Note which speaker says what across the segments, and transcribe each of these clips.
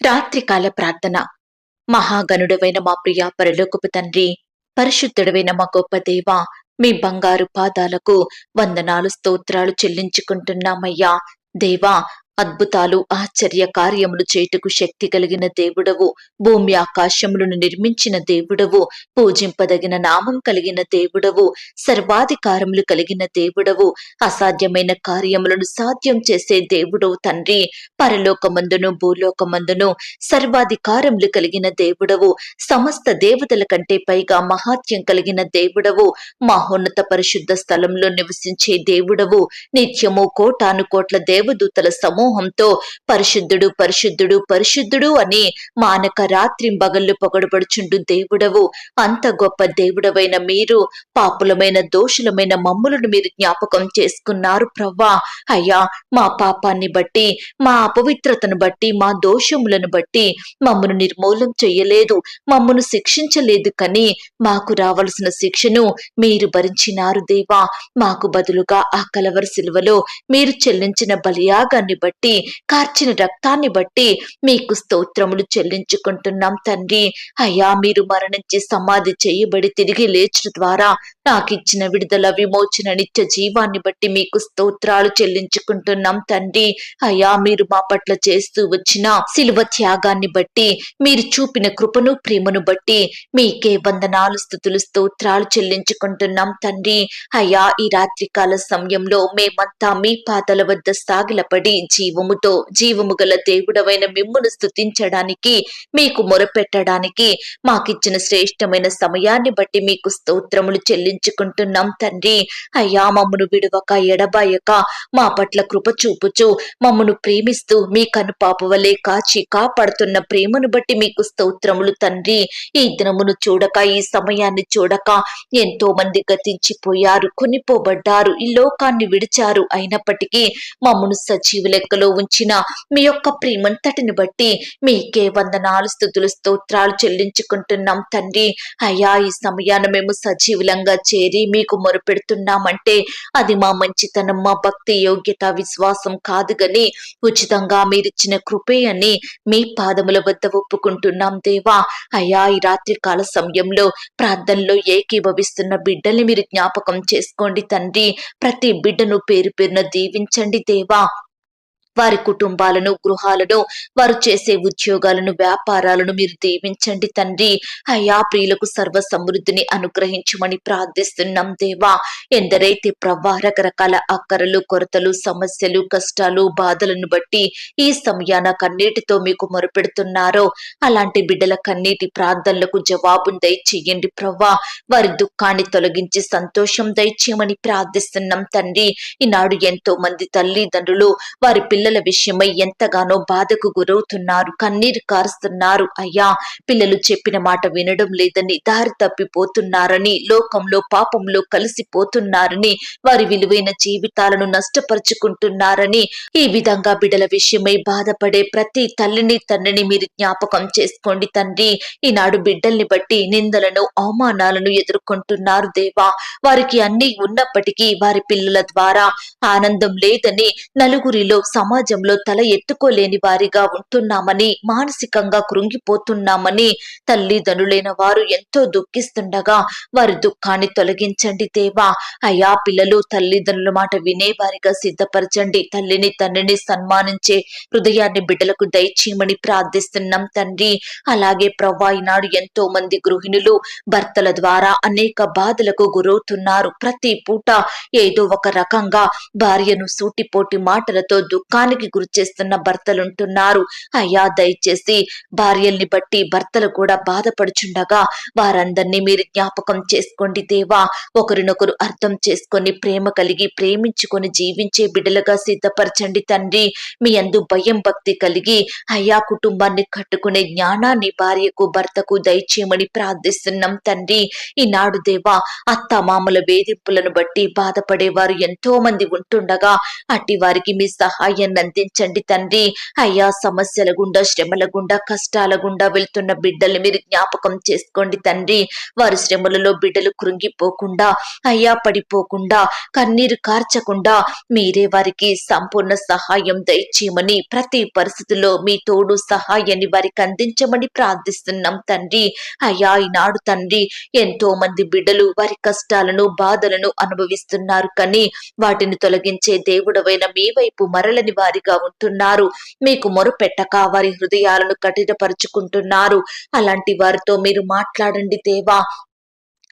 Speaker 1: రాత్రికాల ప్రార్థన. మహాగణుడవైన మా ప్రియ పరలోకపు తండ్రి పరిశుద్ధుడవైన మా గొప్ప దేవ మీ బంగారు పాదాలకు వందనాలు స్తోత్రాలు చెల్లించుకుంటున్నామయ్యా. దేవా అద్భుతాలు ఆశ్చర్య కార్యములు చేటుకు శక్తి కలిగిన దేవుడవు. భూమి ఆకాశములను నిర్మించిన దేవుడవు. పూజింపదగిన నామం కలిగిన దేవుడవు. సర్వాధికారములు కలిగిన దేవుడవు. అసాధ్యమైన కార్యములను సాధ్యం చేసే దేవుడవు తండ్రి. పరలోకమందును భూలోకమందును సర్వాధికారములు కలిగిన దేవుడవు. సమస్త దేవతల కంటే పైగా మహాత్యం కలిగిన దేవుడవు. మహోన్నత పరిశుద్ధ స్థలంలో నివసించే దేవుడవు. నిత్యము కోటాను కోట్ల దేవదూతల సమూహంతో పరిశుద్ధుడు పరిశుద్ధుడు పరిశుద్ధుడు అని మానక రాత్రి బగళ్ళు పొగడబడుచుండు దేవుడవు. అంత గొప్ప దేవుడవైన మీరు పాపులమైన దోషులమైన మమ్ములను మీరు జ్ఞాపకం చేసుకున్నారు ప్రవ్వా. అయ్యా మా పాపాన్ని బట్టి మా అపవిత్రతను బట్టి మా దోషములను బట్టి మమ్మను నిర్మూలం చెయ్యలేదు మమ్మను శిక్షించలేదు కని మాకు రావలసిన శిక్షను మీరు భరించినారు దేవా. మాకు బదులుగా ఆ కలవర శిలువలో మీరు చెల్లించిన బలియాగాన్ని బట్టి కార్చిన రక్తాన్ని బట్టి మీకు స్తోత్రములు చెల్లించుకుంటున్నాం తండ్రి. అయ్యా మీరు మరణించి సమాధి చేయబడి తిరిగి లేచిన ద్వారా నాకు ఇచ్చిన విడుదల విమోచన నిత్య జీవాన్ని బట్టి మీకు స్తోత్రాలు చెల్లించుకుంటున్నాం తండ్రి. అయ్యా మీరు మా పట్ల చేస్తూ వచ్చిన శిలువ త్యాగాన్ని బట్టి మీరు చూపిన కృపను ప్రేమను బట్టి మీకే వందనాలు స్థుతులు స్తోత్రాలు చెల్లించుకుంటున్నాం తండ్రి. అయ్యా ఈ రాత్రికాల సమయంలో మేమంతా మీ పాదల వద్ద సాగిలపడి జీవముతో జీవము గల దేవుడవైన మిమ్మును స్తుతించడానికి మీకు మొరపెట్టడానికి మాకిచ్చిన శ్రేష్టమైన సమయాన్ని బట్టి మీకు స్తోత్రములు చెల్లించుకుంటున్నాం తండ్రి. అయ్యా మమ్మను విడువక ఎడబాయక మా పట్ల కృప చూపుచు మమ్మను ప్రేమిస్తూ మీ కనుపాప వలె కాచి కాపాడుతున్న ప్రేమను బట్టి మీకు స్తోత్రములు తండ్రి. ఈ దినమును చూడక ఈ సమయాన్ని చూడక ఎంతో మంది గతించిపోయారు కొనిపోబడ్డారు ఈ లోకాన్ని విడిచారు. అయినప్పటికీ మమ్మను సజీవ లెక్కలో ఉంచిన మీ యొక్క ప్రేమంతటిని బట్టి మీకే వందనాలు స్థుతులు స్తోత్రాలు చెల్లించుకుంటున్నాం తండ్రి. అయ్యా ఈ సమయాన మేము సజీవులంగా చేరి మీకు మొరుపెడుతున్నామంటే అది మా మంచితనం మా భక్తి యోగ్యత విశ్వాసం కాదు గని ఉచితంగా మీరిచ్చిన కృపే అని మీ పాదముల వద్ద ఒప్పుకుంటున్నాం దేవా. అయ్యా ఈ రాత్రి కాల సమయంలో ప్రార్థనలో ఏకీభవిస్తున్న బిడ్డల్ని మీరు జ్ఞాపకం చేసుకోండి తండ్రి. ప్రతి బిడ్డను పేరు పేరున దీవించండి దేవా. వారి కుటుంబాలను గృహాలను వారు చేసే ఉద్యోగాలను వ్యాపారాలను మీరు దీవించండి తండ్రి. అయ్యా ప్రియులకు సర్వ సమృద్ధిని అనుగ్రహించమని ప్రార్థిస్తున్నాం దేవా. ఎందరైతే ప్రవ్వా రకరకాల అక్కరలు కొరతలు సమస్యలు కష్టాలు బాధలను బట్టి ఈ సమయాన కన్నీటితో మీకు మొరపెడుతున్నారో అలాంటి బిడ్డల కన్నీటి ప్రార్థనలకు జవాబును దయచేయండి ప్రవ్వా. వారి దుఃఖాన్ని తొలగించి సంతోషం దయచేయమని ప్రార్థిస్తున్నాం తండ్రి. ఈనాడు ఎంతో మంది తల్లిదండ్రులు వారి పిల్ల పిల్లల విషయమై ఎంతగానో బాధకు గురవుతున్నారు కన్నీరు కారుస్తున్నారు. అయ్యా పిల్లలు చెప్పిన మాట వినడం లేదని దారి తప్పిపోతున్నారని లోకంలో పాపంలో కలిసిపోతున్నారని వారి విలువైన జీవితాలను నష్టపరుచుకుంటున్నారని ఈ విధంగా బిడ్డల విషయమై బాధపడే ప్రతి తల్లిని తండ్రిని మీరు జ్ఞాపకం చేసుకోండి తండ్రి. ఈనాడు బిడ్డల్ని బట్టి నిందలను అవమానాలను ఎదుర్కొంటున్నారు దేవా. వారికి అన్ని ఉన్నప్పటికీ వారి పిల్లల ద్వారా ఆనందం లేదని నలుగురిలో సమాజంలో తల ఎత్తుకోలేని వారిగా ఉంటున్నామని మానసికంగా కృంగిపోతున్నామని తల్లిదండ్రులైన వారు ఎంతో దుఃఖిస్తుండగా వారి దుఃఖాన్ని తొలగించండి దేవా. అయా పిల్లలు తల్లిదండ్రుల మాట వినేవారిగా సిద్ధపరచండి. తల్లిని తండ్రిని సన్మానించే హృదయాన్ని బిడ్డలకు దయచేయమని ప్రార్థిస్తున్నాం తండ్రి. అలాగే ప్రవ్వా ఈనాడు ఎంతో మంది గృహిణులు భర్తల ద్వారా అనేక బాధలకు గురవుతున్నారు. ప్రతి పూట ఏదో ఒక రకంగా భార్యను సూటిపోటి మాటలతో దుఃఖాన్ని గురి చేస్తున్న భర్తలుంటున్నారు. అయ్యా దయచేసి భార్యల్ని బట్టి భర్తలు కూడా బాధపడుచుండగా వారందరినీ మీరు జ్ఞాపకం చేసుకోండి దేవా. ఒకరినొకరు అర్థం చేసుకొని ప్రేమ కలిగి ప్రేమించుకొని జీవించే బిడ్డలుగా సిద్ధపరచండి తండ్రి. మీ అందు భయం భక్తి కలిగి అయ్యా కుటుంబాన్ని కట్టుకునే జ్ఞానాన్ని భార్యకు భర్తకు దయచేయమని ప్రార్థిస్తున్నాం తండ్రి. ఈనాడు దేవా అత్త మామల వేధింపులను బట్టి బాధపడేవారు ఎంతో మంది ఉంటుండగా అట్టి వారికి మీ సహాయం సహాయాన్ని అందించండి తండ్రి. అయ్యా సమస్యల గుండా శ్రమల గుండా కష్టాల గుండా వెళ్తున్న బిడ్డల్ని మీరు జ్ఞాపకం చేసుకోండి తండ్రి. వారి శ్రమలలో బిడ్డలు కృంగిపోకుండా అయ్యా పడిపోకుండా కన్నీరు కార్చకుండా మీరే వారికి సంపూర్ణ సహాయం దయచేయమని ప్రతి పరిస్థితిలో మీ తోడు సహాయాన్ని వారికి అందించమని ప్రార్థిస్తున్నాం తండ్రి. అయ్యా ఈనాడు తండ్రి ఎంతో మంది బిడ్డలు వారి కష్టాలను బాధలను అనుభవిస్తున్నారు కానీ వాటిని తొలగించే దేవుడవైన మీ వైపు మరలని వారిగా ఉంటున్నారు. మీకు మొరుపెట్టక వారి హృదయాలను కఠినపరుచుకుంటున్నారు. అలాంటి వారితో మీరు మాట్లాడండి దేవా.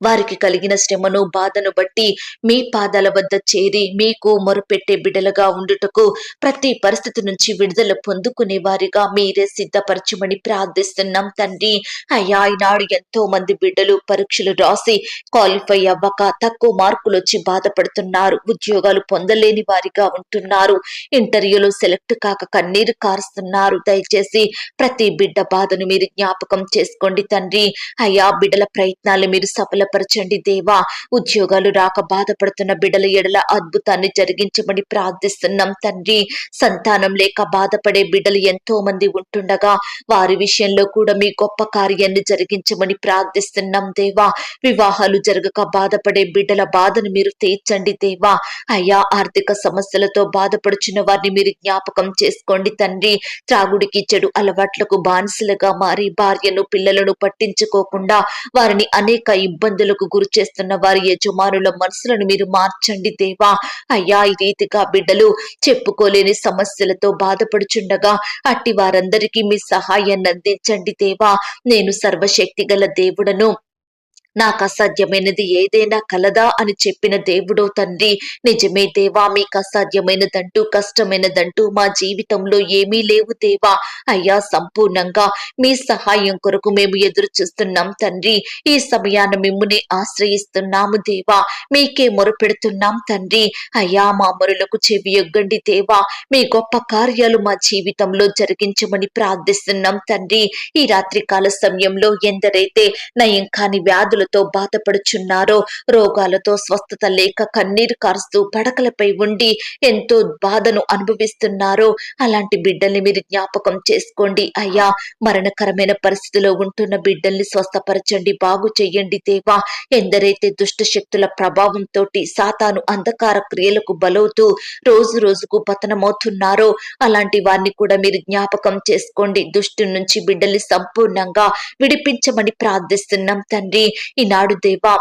Speaker 1: వారికి కలిగిన శ్రమను బాధను బట్టి మీ పాదాల వద్ద చేరి మీకు మొరుపెట్టే బిడలుగా ఉండుటకు ప్రతి పరిస్థితి నుంచి విడుదల పొందుకునే వారిగా మీరే సిద్ధపరచమని ప్రార్థిస్తున్నాం తండ్రి. అయ్యా ఈనాడు ఎంతో మంది బిడ్డలు పరీక్షలు రాసి క్వాలిఫై అవ్వక తక్కువ మార్కులు వచ్చి బాధపడుతున్నారు ఉద్యోగాలు పొందలేని వారిగా ఉంటున్నారు ఇంటర్వ్యూలో సెలెక్ట్ కాక కన్నీరు కారుస్తున్నారు. దయచేసి ప్రతి బిడ్డ బాధను మీరు జ్ఞాపకం చేసుకోండి తండ్రి. అయ్యా బిడ్డల ప్రయత్నాలు మీరు సఫల భద్రపరచండి దేవా. ఉద్యోగాలు రాక బాధపడుతున్న బిడల ఎడల అద్భుతాన్ని జరిగించమని ప్రార్థిస్తున్నాం తండ్రి. సంతానం లేక బాధపడే బిడ్డలు ఎంతో మంది ఉంటుండగా వారి విషయంలో కూడా మీ గొప్ప కార్యాన్ని జరిగించమని ప్రార్థిస్తున్నాం దేవా. వివాహాలు జరగక బాధపడే బిడ్డల బాధను మీరు తీర్చండి దేవా. అయ్యా ఆర్థిక సమస్యలతో బాధపడుచున్న వారిని మీరు జ్ఞాపకం చేసుకోండి తండ్రి. త్రాగుడికి చెడు అలవాట్లకు బానిసలుగా మారి భార్యను పిల్లలను పట్టించుకోకుండా వారిని అనేక ఇబ్బంది ఇబ్బందులకు గురి చేస్తున్న వారి యజమానుల మనసులను మీరు మార్చండి దేవా. అయ్యా ఈ రీతిగా బిడ్డలు చెప్పుకోలేని సమస్యలతో బాధపడుచుండగా అట్టి వారందరికీ మీ సహాయాన్ని అందించండి దేవా. నేను సర్వశక్తి గల దేవుడను నాకు అసాధ్యమైనది ఏదైనా కలదా అని చెప్పిన దేవుడో తండ్రి. నిజమే దేవా మీకు అసాధ్యమైనదంటూ కష్టమైనదంటూ మా జీవితంలో ఏమీ లేవు దేవా. అయ్యా సంపూర్ణంగా మీ సహాయం కొరకు మేము ఎదురు చూస్తున్నాం తండ్రి. ఈ సమయాన మిమ్ముని ఆశ్రయిస్తున్నాము దేవా. మీకే మొరపెడుతున్నాం తండ్రి. అయ్యా మా మొరలకు చెవి ఎగ్గండి దేవా. మీ గొప్ప కార్యాలు మా జీవితంలో జరిగించమని ప్రార్థిస్తున్నాం తండ్రి. ఈ రాత్రి కాల సమయంలో ఎందరైతే నయం కాని వ్యాధులు వ్యాధులతో బాధపడుచున్నారో రోగాలతో స్వస్థత లేక కన్నీరు కారుస్తూ పడకలపై ఉండి ఎంతో బాధను అనుభవిస్తున్నారో అలాంటి బిడ్డల్ని మీరు జ్ఞాపకం చేసుకోండి. అయ్యా మరణకరమైన పరిస్థితిలో ఉంటున్న బిడ్డల్ని స్వస్థపరచండి బాగు చెయ్యండి దేవా. ఎందరైతే దుష్ట శక్తుల ప్రభావంతో సాతాను అంధకార క్రియలకు బలవుతూ రోజు రోజుకు పతనమవుతున్నారో అలాంటి వారిని కూడా మీరు జ్ఞాపకం చేసుకోండి. దుష్టు నుంచి బిడ్డల్ని సంపూర్ణంగా విడిపించమని ప్రార్థిస్తున్నాం తండ్రి. ఈనాడు దేవా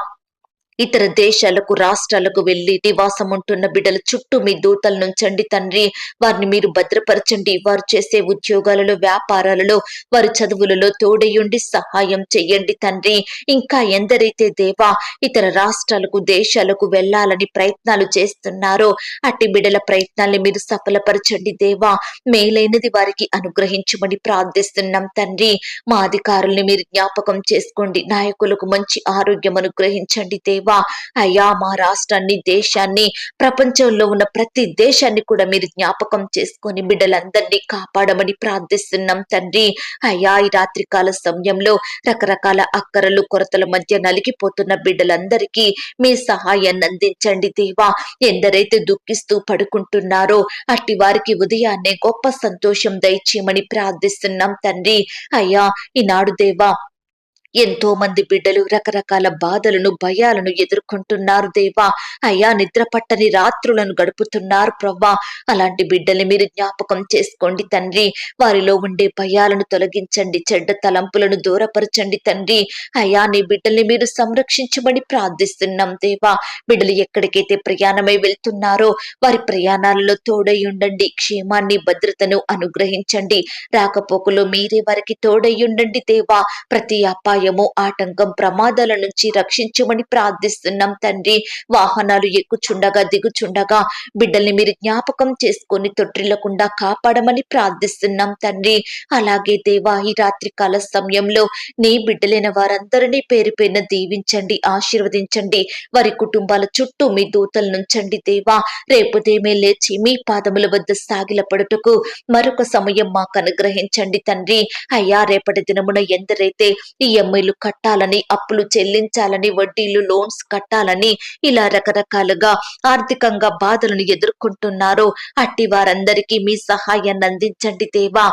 Speaker 1: ఇతర దేశాలకు రాష్ట్రాలకు వెళ్ళి నివాసం ఉంటున్న బిడ్డల చుట్టూ మీ దూతలు నుంచండి తండ్రి. వారిని మీరు భద్రపరచండి. వారు చేసే ఉద్యోగాలలో వ్యాపారాలలో వారి చదువులలో తోడయుండి సహాయం చెయ్యండి తండ్రి. ఇంకా ఎందరైతే దేవా ఇతర రాష్ట్రాలకు దేశాలకు వెళ్ళాలని ప్రయత్నాలు చేస్తున్నారో అట్టి బిడల ప్రయత్నాల్ని మీరు సఫలపరచండి దేవా. మేలైనది వారికి అనుగ్రహించమని ప్రార్థిస్తున్నాం తండ్రి. మా అధికారుల్ని మీరు జ్ఞాపకం చేసుకోండి. నాయకులకు మంచి ఆరోగ్యం అనుగ్రహించండి దేవా. దేవా అయ్యా మా రాష్ట్రాన్ని దేశాన్ని ప్రపంచంలో ఉన్న ప్రతి దేశాన్ని కూడా మీరు జ్ఞాపకం చేసుకొని బిడ్డలందరినీ కాపాడమని ప్రార్థిస్తున్నాం తండ్రి. అయ్యా ఈ రాత్రికాల సమయంలో రకరకాల అక్కరలు కొరతల మధ్య నలిగిపోతున్న బిడ్డలందరికీ మీ సహాయాన్ని అందించండి దేవా. ఎందరైతే దుఃఖిస్తూ పడుకుంటున్నారో అట్టి వారికి ఉదయాన్నే గొప్ప సంతోషం దయచేయమని ప్రార్థిస్తున్నాం తండ్రి. అయ్యా ఈనాడు దేవా ఎంతో మంది బిడ్డలు రకరకాల బాధలను భయాలను ఎదుర్కొంటున్నారు దేవా. అయ్యా నిద్ర పట్టని రాత్రులను గడుపుతున్నారు ప్రవ్వా. అలాంటి బిడ్డల్ని మీరు జ్ఞాపకం చేసుకోండి తండ్రి. వారిలో ఉండే భయాలను తొలగించండి చెడ్డ తలంపులను దూరపరచండి తండ్రి. అయ్యా నీ బిడ్డల్ని మీరు సంరక్షించమని ప్రార్థిస్తున్నాం దేవా. బిడ్డలు ఎక్కడికైతే ప్రయాణమై వెళ్తున్నారో వారి ప్రయాణాలలో తోడై ఉండండి క్షేమాన్ని భద్రతను అనుగ్రహించండి. రాకపోకలో మీరే వారికి తోడై ఉండండి దేవా. ప్రతి అపాయ భయము ఆటంకం ప్రమాదాల నుంచి రక్షించమని ప్రార్థిస్తున్నాం తండ్రి. వాహనాలు ఎక్కుచుండగా దిగుచుండగా బిడ్డల్ని మీరు జ్ఞాపకం చేసుకొని తొట్టిల్లకుండా కాపాడమని ప్రార్థిస్తున్నాం తండ్రి. అలాగే దేవా ఈ రాత్రి కాల సమయంలో నీ బిడ్డలైన వారందరినీ పేరు పైన దీవించండి ఆశీర్వదించండి. వారి కుటుంబాల చుట్టూ మీ దూతలు నుంచండి దేవా. రేపు దేమే లేచి మీ పాదముల వద్ద సాగిల పడుటకు మరొక సమయం మాకు అనుగ్రహించండి తండ్రి. అయ్యా రేపటి దినమున ఎందరైతే ఈ ఈఎంఐలు కట్టాలని అప్పులు చెల్లించాలని వడ్డీలు లోన్స్ కట్టాలని ఇలా రకరకాలుగా ఆర్థికంగా బాధలను ఎదుర్కొంటున్నారు. అట్టి వారందరికీ మీ సహాయాన్ని అందించండి దేవా.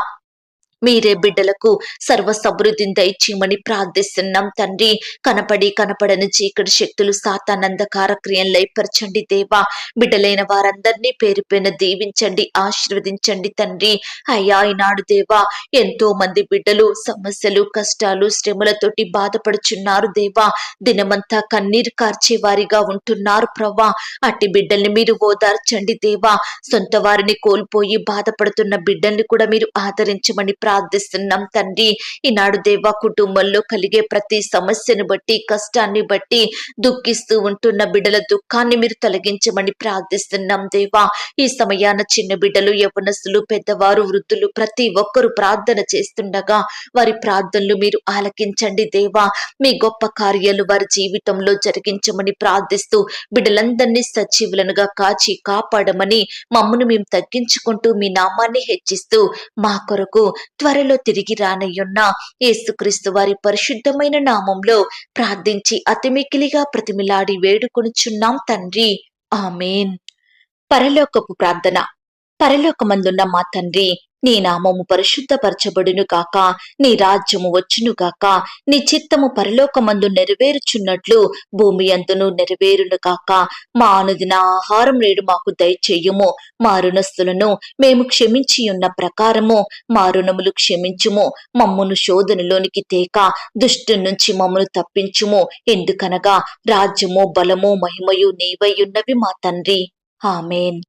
Speaker 1: మీరే బిడ్డలకు సర్వ సమృద్ధిని దయచేయమని ప్రార్థిస్తున్నాం తండ్రి. కనపడి కనపడని చీకటి శక్తులు సాతానందకార క్రియలు లయపరచండి దేవా. బిడ్డలైన వారందరినీ పేరు పైన దీవించండి ఆశీర్వదించండి తండ్రి. అయ్యా ఈనాడు దేవా ఎంతో మంది బిడ్డలు సమస్యలు కష్టాలు శ్రమలతోటి బాధపడుచున్నారు దేవా. దినమంతా కన్నీరు కార్చే వారిగా ఉంటున్నారు ప్రవ్వా. అట్టి బిడ్డల్ని మీరు ఓదార్చండి దేవా. సొంత వారిని కోల్పోయి బాధపడుతున్న బిడ్డల్ని కూడా మీరు ఆదరించమని ప్రార్థిస్తున్నాం తండ్రి. ఈనాడు దేవా కుటుంబంలో కలిగే ప్రతి సమస్యను బట్టి కష్టాన్ని బట్టి దుఃఖిస్తూ ఉంటున్న బిడ్డల దుఃఖాన్ని మీరు తొలగించమని ప్రార్థిస్తున్నాం దేవా. ఈ సమయాన చిన్న బిడ్డలు యవనస్తులు పెద్దవారు వృద్ధులు ప్రతి ఒక్కరు ప్రార్థన చేస్తుండగా వారి ప్రార్థనలు మీరు ఆలకించండి దేవా. మీ గొప్ప కార్యాలు వారి జీవితంలో జరిగించమని ప్రార్థిస్తూ బిడ్డలందరినీ సజీవులనుగా కాచి కాపాడమని మమ్మను మేము తగ్గించుకుంటూ మీ నామాన్ని హెచ్చిస్తూ మా కొరకు త్వరలో తిరిగి రానయ్యున్న యేసుక్రీస్తు వారి పరిశుద్ధమైన నామంలో ప్రార్థించి అతిమికిలిగా ప్రతిమిలాడి వేడుకొనుచున్నాం తండ్రి. ఆమెన్. పరలోకపు ప్రార్థన. పరలోకమందున్న మా తండ్రి నీ నామము పరిశుద్ధపరచబడును గాక నీ రాజ్యము వచ్చును గాక నీ చిత్తము పరలోకమందు నెరవేరుచున్నట్లు భూమి అందును నెరవేరును గాక. మా అనుదిన ఆహారం నేడు మాకు దయచేయుము. మా రుణస్థులను మేము క్షమించి ఉన్న ప్రకారము మా రుణములు క్షమించుము. మమ్మును శోధనలోనికి తేక దుష్టు నుంచి మమ్మను తప్పించుము. ఎందుకనగా రాజ్యము బలము మహిమయు నీవై ఉన్నవి మా తండ్రి. ఆమెన్.